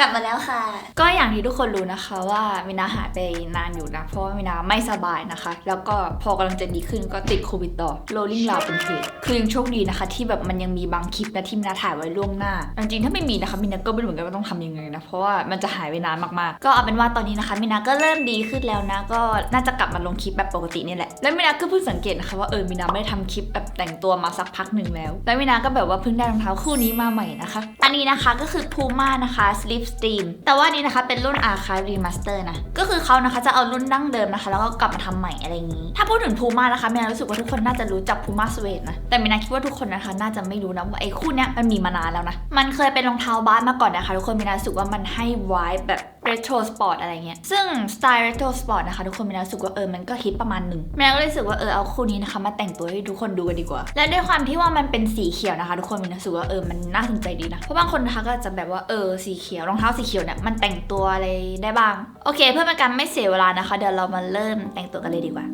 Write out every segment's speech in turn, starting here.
กลับมาแล้วค่ะ ก็อย่างที่ทุกคนรู้นะคะว่ามินาหายไปนานอยู่นะ เพราะว่ามินาไม่สบายนะคะ แล้วก็พอกำลังจะดีขึ้นก็ติดโควิดต่อโรลลิ่งลาวเป็นเหตุคือยังโชคดีนะคะ ที่แบบมันยังมีบางคลิปนะที่มินาถ่ายไว้ล่วงหน้า จริงๆถ้าไม่มีนะคะมินาก็ไม่รู้เหมือนกันว่าต้องทำยังไงนะ เพราะว่ามันจะหายไปนานมากๆ ก็เอาเป็นว่าตอนนี้นะคะมินาก็เริ่มดีขึ้นแล้วนะ ก็น่าจะกลับมาลงคลิปแบบปกตินี่แหละ แล้วมินาก็เพิ่งสังเกตนะคะว่าเออมินาไม่ได้ทำคลิปแบบแต่งตัวมาสักพักหนึ่งแล้ว แล้วมินาก็แบบว่าเพิ่งได้รองเท้าคู่นี้มาใหม่นะคะ อันนี้นะคะก็คือ Puma นะคะ Steam แต่ว่านี้นะคะเป็นรุ่น Archive Remaster นะ ก็คือเขานะคะจะเอารุ่นดั้งเดิมนะคะ แล้วก็กลับมาทำใหม่อะไรอย่างนี้ ถ้าพูดถึงพูม่านะคะมินารู้สึกว่าทุกคนน่าจะรู้จักพูม่าสเวดนะ แต่มินาคิดว่าทุกคนนะคะน่าจะไม่รู้นะว่าไอ้คู่เนี้ยมันมีมานานแล้วนะ มันเคยเป็นรองเท้าบาสมาก่อนนะคะ ทุกคนมินารู้สึกว่ามันให้ไวท์แบบ retro sport อะไรเงี้ย ซึ่งสไตล์ retro sport นะคะทุกคนมินารู้สึกว่าเออมันก็ฮิตประมาณหนึ่งแมินาก็เลยรู้สึกว่าเออเอาคู่นี้นะคะมาแต่งตัวให้ทุกคนดูกันดีกว่า และด้วยความที่ว่ามันเป็นสีเขียวนะคะ ทุกคนมินารู้สึกว่าเออมันน่าสนใจดีนะ เพราะบางคนนะคะก็จะแบบว่าเออสีเขียวรองเท้าสีเขียวเนี่ยมันแต่งตัวอะไรได้บ้าง โอเค เพื่อเป็นการไม่เสียเวลานะคะ เดี๋ยวเรามาเริ่มแต่งตัวกันเลยดีกว่า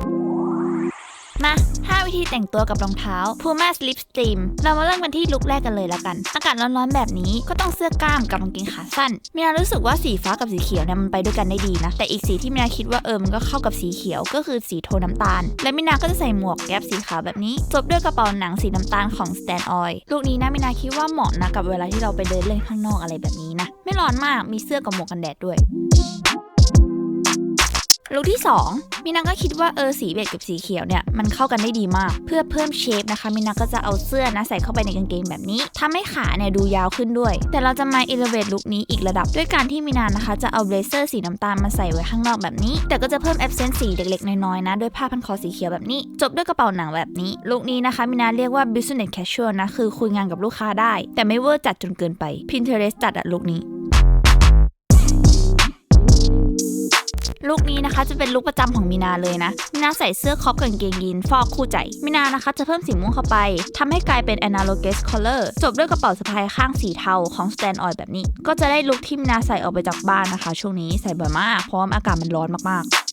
มา5วิ ธีแต่งตัวกับรองเท้า Puma Slipstream เรามาเริ่มกันที่ลุคแรกกันเลยแล้วกัน อากาศร้อนๆแบบนี้ก็ต้องเสื้อกล้ามกับกางเกงขาสั้นมีนารู้สึกว่าสีฟ้ากับสีเขียวเนี่ยมันไปด้วยกันได้ดีนะ แต่อีกสีที่มินาคิดว่าเออมันก็เข้ากับสีเขียวก็คือสีโทนน้ำตาล และมินาก็จะใส่หมวกแก๊ปสีขาวแบบนี้จบด้วยกระเป๋าหนังสีน้ำตาลของ Stand Oil ลุคนี้นะมินาคิดว่าเหมาะนะกับเวลาที่เราไปเดินเล่นข้างนอกอะไรแบบนี้นะไม่ร้อนมากมีเสื้อกับหมวกกันแดดด้วย ลุคที่ 2 มินาก็คิดว่าเออสีเบจกับสีเขียวเนี่ยมันเข้ากันได้ดีมาก เพื่อเพิ่มเชฟนะคะ มินาก็จะเอาเสื้อนะใส่เข้าไปในกางเกงแบบนี้ทำให้ขาเนี่ยดูยาวขึ้นด้วย แต่เราจะมา elevate ลุคนี้อีกระดับด้วยการที่มินานะคะ จะเอาเบลเซอร์สีน้ำตาลมาใส่ไว้ข้างนอกแบบนี้ แต่ก็จะเพิ่ม accent สีเล็กๆน้อยๆนะด้วยผ้าพันคอสีเขียวแบบนี้ จบด้วยกระเป๋าหนังแบบนี้ลุคนี้นะคะมินาเรียกว่า business casual นะคือคุยงานกับลูกค้าได้ แต่ไม่เวอร์จัดจนเกินไป Pinterest จัดอะลุคนี้ ลุคนี้นะคะจะเป็นลุคประจำของมินาเลยนะ มินาใส่เสื้อคอปกางเกงยีนฟอกคู่ใจ มินานะคะจะเพิ่มสีม่วงเข้าไปทำให้กลายเป็น analogous color จบด้วยกระเป๋าสะพายข้างสีเทาของ stand oil แบบนี้ ก็จะได้ลุคที่มินาใส่ออกไปจากบ้านนะคะ ช่วงนี้ใส่บ่อยมากเพราะว่าอากาศมันร้อนมากๆ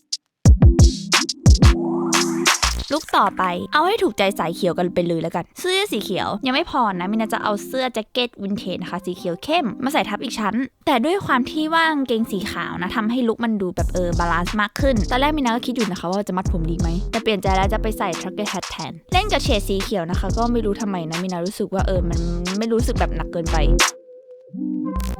ลุกต่อไปเอาให้ถูกใจสายเขียวกันไปเลยแล้วกัน เสื้อสีเขียวยังไม่พอนะมินาจะเอาเสื้อแจ็คเก็ตวินเทจนะคะสีเขียวเข้มมาใส่ทับอีกชั้น แต่ด้วยความที่ว่างเกงสีขาวนะทำให้ลุคมันดูแบบเออบาลานซ์มากขึ้น ตอนแรกมินาก็คิดอยู่นะคะว่าจะมัดผมดีไหมแต่เปลี่ยนใจแล้วจะไปใส่ทรัคเก็ตแฮทแทนเล่นกับเฉดสีเขียวนะคะ ก็ไม่รู้ทำไมนะมินารู้สึกว่าเออมันไม่รู้สึกแบบหนักเกินไป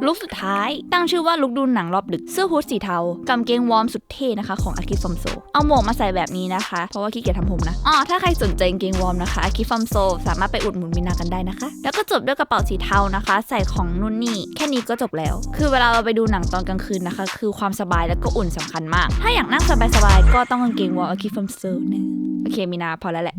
ลุคสุดท้าย ตั้งชื่อว่าลุคดูหนังรอบดึก เสื้อฮูดสีเทากางเกงวอร์มสุดเท่นะคะของอากิฟอมโซ เอาหมวกมาใส่แบบนี้นะคะ เพราะว่าขี้เกียจทำผมนะอ๋อถ้าใครสนใจกางเกงวอร์มนะคะอากิฟอมโซสามารถไปอุดหนุนมินากันได้นะคะ แล้วก็จบด้วยกระเป๋าสีเทานะคะ ใส่ของนุ่นนี่ แค่นี้ก็จบแล้ว คือเวลาเราไปดูหนังตอนกลางคืนนะคะ คือความสบายแล้วก็อุ่นสำคัญมาก ถ้าอยากนั่งสบายๆก็ต้องกางเกงวอร์มอากิฟอมโซนะโอเคมินาพอแล้วแหละ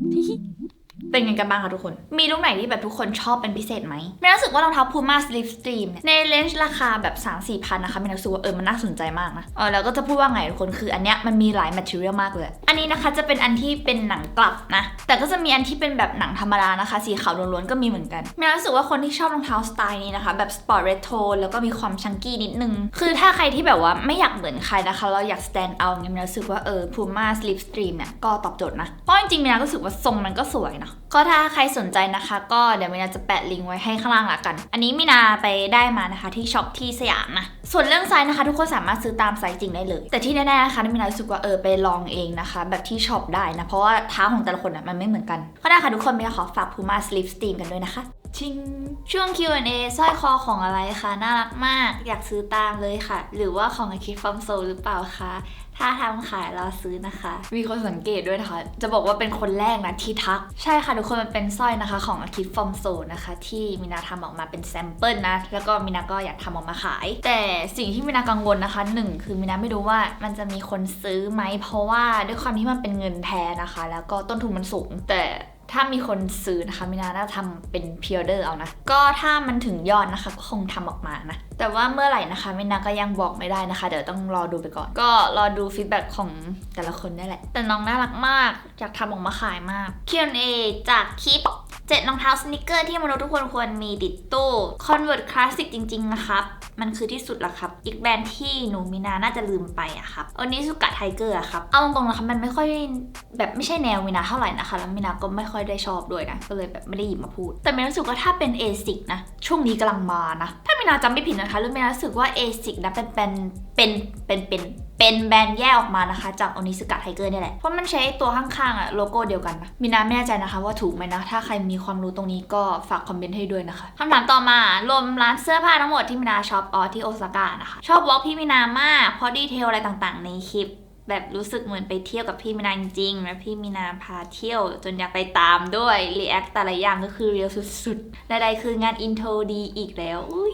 เป็นไงกันบ้างคะทุกคน มีลุคไหนที่แบบทุกคนชอบเป็นพิเศษไหมไม่รู้สึกว่ารองเท้า Puma Slipstream เนี่ยในเลนจ์ราคาแบบ 3 4พันนะคะไม่รู้สึกว่าเออมันน่าสนใจมากนะเออแล้วก็จะพูดว่าไงทุกคนคืออันเนี้ยมันมีหลาย material มากเลย อันนี้นะคะจะเป็นอันที่เป็นหนังกลับนะ แต่ก็จะมีอันที่เป็นแบบหนังธรรมดานะคะ สีขาวล้วนๆก็มีเหมือนกันไม่รู้สึกว่าคนที่ชอบรองเท้าสไตล์นี้นะคะแบบสปอร์ตเรโทรแล้วก็มีความชังกี้นิดนึงคือถ้าใครที่แบบว่าไม่อยากเหมือนใครนะคะ เราอยาก stand out เนี่ยมินารู้สึกว่าเออ Puma Slipstream เนี่ยก็ตอบโจทย์นะเพราะจริงๆมินาก็รู้สึกว่าทรงมันก็สวยเนาะ ก็ถ้าใครสนใจนะคะ ก็เดี๋ยวมินาจะแปะลิงก์ไว้ให้ข้างล่างละกัน อันนี้มินาไปได้มานะคะที่ช็อปที่สยามนะ ส่วนเรื่องไซส์นะคะ ทุกคนสามารถซื้อตามไซส์จริงได้เลย แต่ที่แน่ๆนะคะมินารู้สึกว่าเออไปลองเองนะคะ แบบที่ช็อปได้นะ เพราะว่าเท้าของแต่ละคนอะมันไม่เหมือนกัน ก็ได้ค่ะทุกคนมินาขอฝาก Puma Slipstream กันด้วยนะคะ ชิงช่วง Q&A สร้อยคอของอะไรคะ น่ารักมาก อยากซื้อตามเลยค่ะ หรือว่าของ a k i f o m s o หรือเปล่าคะ ถ้าทำขายเราซื้อนะคะ มีคนสังเกตด้วยนะคะ จะบอกว่าเป็นคนแรกนะที่ทัก ใช่ค่ะทุกคนมันเป็นสร้อยนะคะ ของ a k i f o m s o นะคะ ที่มินาทำออกมาเป็นแซมเปิลนะ แล้วก็มินาก็อยากทำออกมาขาย แต่สิ่งที่มินากังวลนะคะหนึ่งคือมินาไม่รู้ว่ามันจะมีคนซื้อไหมเพราะว่าด้วยความที่มันเป็นเงินแท้นะคะ แล้วก็ต้นทุนมันสูง แต่ ถ้ามีคนซื้อนะคะมินาน่าทำเป็นพิออเดอร์เอานะ ก็ถ้ามันถึงยอดนะคะ ก็คงทำออกมานะ แต่ว่าเมื่อไหร่นะคะมินาก็ยังบอกไม่ได้นะคะ เดี๋ยวต้องรอดูไปก่อน ก็รอดูฟีดแบ็กของแต่ละคนได้แหละ แต่น้องน่ารักมากอยากทำออกมาขายมาก Q&A จากคลิป7รองเท้าสนิเกอร์ที่มนุษย์ทุกคนควรมีติดตู้ Convert Classic จริงๆนะครับ มันคือที่สุดละครับ อีกแบรนด์ที่หนูมีนาน่าจะลืมไปอะครับอันนี้สุกะไทเกอร์อะครับ เอาตรงๆนะคะมันไม่ค่อยแบบไม่ใช่แนวมีนาเท่าไหร่นะคะ แล้วมีนาก็ไม่ค่อยได้ชอบด้วยนะ ก็เลยแบบไม่ได้หยิบมาพูด แต่มีนารู้สึกว่าถ้าเป็นเอซิกนะ ช่วงนี้กำลังมานะ ถ้ามีนาจำไม่ผิดนะคะแล้วมีนารู้สึกว่าเอซิกนะเป็นเป็นเป็นเป็นเป็น เป็นแบรนด์แยกออกมานะคะ จากโอนิสกะไทเกอร์นี่ยแหละ เพราะมันใช้ตัวข้างๆอะโลโก้เดียวกันนะมีนาไม่แน่ใจนะคะ ว่าถูกไหมนะ ถ้าใครมีความรู้ตรงนี้ก็ฝากคอมเมนต์ให้ด้วยนะคะคำถามต่อมารวมร้านเสื้อผ้าทั้งหมดที่มีนาช็อปออที่โอซาก้านะคะ ชอบวอล์กพี่มีนามากเพราะดีเทลอะไรต่างๆ ในคลิปแบบรู้สึกเหมือนไปเที่ยวกับพี่มีนาจริงๆ แล้วพี่มีนาพาเที่ยวจนอยากไปตามด้วยรีแอคแต่ละอย่างก็คือเรียวสุดๆใดๆคืองานอินโทรดีอีกแล้ว อุ้ย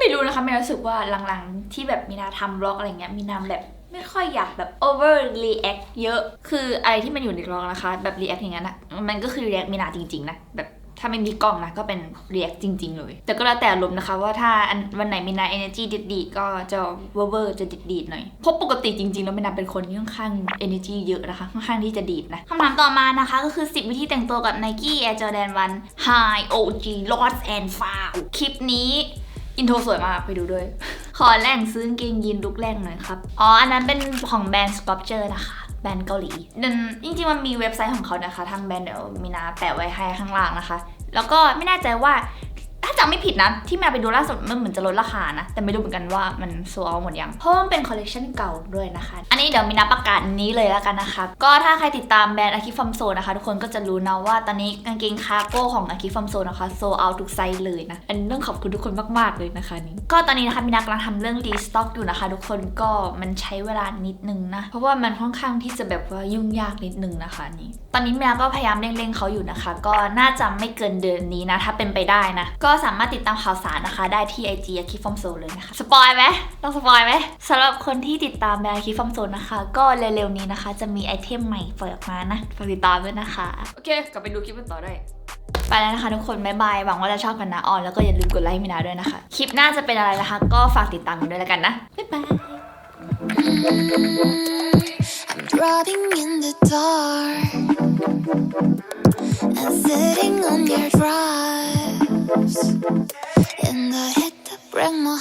ไม่รู้นะคะไม่รู้สึกว่าหลังๆ ที่แบบมีนาทำบล็อกอะไรเงี้ยมีนาแบบไม่ค่อยอยากแบบ over react เยอะ คืออะไรที่มันอยู่ในบล็อกนะคะ แบบ react อย่างนั้นอะมันก็คือ react มีนาจริง ๆ นะ แบบถ้าไม่มีกล้องนะก็เป็น react จริง ๆ เลย แต่ก็แล้วแต่อารมนะคะว่าถ้าอันวันไหนมีนา energy ดีดๆก็จะ over จะดีดๆหน่อย เพราะปกติจริง ๆ แล้วมีนาเป็นคนที่ค่อนข้าง energy เยอะนะคะ ค่อนข้างที่จะดีดนะคำถามต่อมานะคะ ก็คือ 10 วิธีแต่งตัวกับ Nike Air Jordan 1 High OG Lost and Found คลิปนี้ อินโทรสวยมากไปดูด้วย ขอแหล่งซื้อกางเกงยีนลุกแรงหน่อยครับ อ๋อ อันนั้นเป็นของแบรนด์ Sculpture นะคะแบรนด์เกาหลีดันจริงๆมันมีเว็บไซต์ของเขานะคะ ทางแบรนด์เดี๋ยวมีนาแปะไว้ให้ข้างล่างนะคะ แล้วก็ไม่แน่ใจว่าถ้า จำไม่ผิดนะ ที่แมวไปดูล่าสุดมันเหมือนจะลดราคานะ แต่ไม่รู้เหมือนกันว่ามันโซเอาหมดยังเพราะมันเป็นคอลเลคชันเก่าด้วยนะคะ อันนี้เดี๋ยวมีนับประกาศนี้เลยแล้วกันนะคะ ก็ถ้าใครติดตามแบรนด์อาคิฟอมโซนะคะ ทุกคนก็จะรู้นะว่าตอนนี้กางเกงคาร์โก้ของอาคิฟอมโซนะคะโซเอาทุกไซส์เลยนะ อันนี้ต้องขอบคุณทุกคนมากๆเลยนะคะนี่ก็ตอนนี้นะคะมีนักกำลังทำเรื่องรีสต็อกอยู่นะคะ ทุกคนก็มันใช้เวลานิดนึงนะเพราะว่ามันค่อนข้างที่จะแบบว่ายุ่งยากนิดนึงนะคะนี่ตอนนี้แมีนาก็พยายามเร่งๆเขาอยู่นะคะ ก็น่าจะไม่เกินเดือนนี้นะถ้าเป็นไปได้นะก็สามารถติดตามข่าวสารนะคะ ได้ที่ IG อาคิฟอมโซเลยนะคะ สปอยไหมต้องสปอยไหมสำหรับคนที่ติดตามแบรนด์อาคิฟอมโซนะคะ ก็เร็วๆนี้นะคะ จะมีไอเทมใหม่ปล่อยออกมานะฝากติดตามด้วยนะคะ โอเค กลับไปดูคลิปกันต่อได้ ไปแล้วนะคะทุกคนบ๊ายบายหวังว่าจะชอบกันนะออนแล้วก็อย่าลืมกดไลค์ให้มินาด้วยนะคะ คลิปหน้าจะเป็นอะไรนะคะ ก็ฝากติดตามกันด้วยแล้วกันนะบ๊ายบาย I'm driving in the dark and sitting on your And I head, to bring my